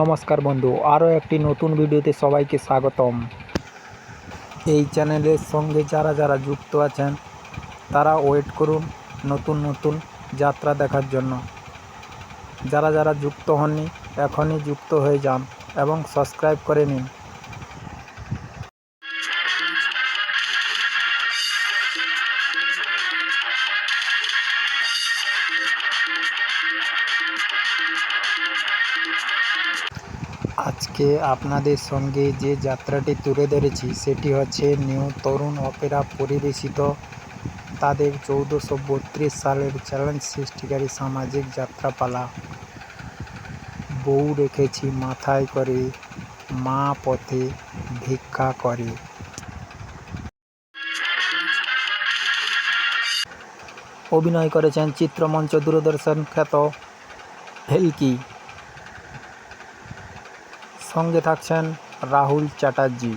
নমস্কার বন্ধু, আরও একটি নতুন ভিডিওতে সবাইকে স্বাগতম। এই চ্যানেলের সঙ্গে যারা যারা যুক্ত আছেন, তারা ওয়েট করুন নতুন নতুন যাত্রা দেখার জন্য। যারা যারা যুক্ত হননি, এখনই যুক্ত হয়ে যান এবং সাবস্ক্রাইব করে নিন। আজকে আপনাদের সঙ্গে যে যাত্রাটি তুলে ধরেছি, সেটি হচ্ছে নিউ তরুণ অপেরা পরিবেশিত তাদের চৌদ্দশো বত্রিশ সালের চ্যালেঞ্জ সৃষ্টিকারী সামাজিক যাত্রাপালা। বউ রেখেছি মাথায় করে, মা পথে ভিক্ষা করে। অভিনয় করেছেন চিত্রমঞ্চ দূরদর্শন খ্যাত ভেলকি সঙ্গে থাকছেন রাহুল চ্যাটার্জি।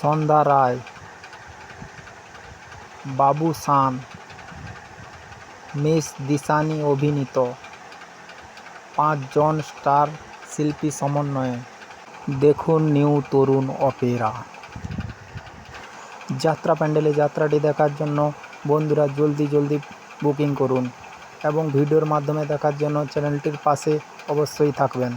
সন্ধ্যা রায়, বাবু সান, মিস দিশানি অভিনীত পাঁচজন স্টার শিল্পী সমন্বয়ে। দেখুন নিউ তরুণ অপেরা। যাত্রা প্যান্ডেলে যাত্রাটি দেখার জন্য বন্ধুরা জলদি জলদি বুকিং করুন। এবং ভিডিওর মাধ্যমে দেখার জন্য চ্যানেলটির পাশে অবশ্যই থাকবেন।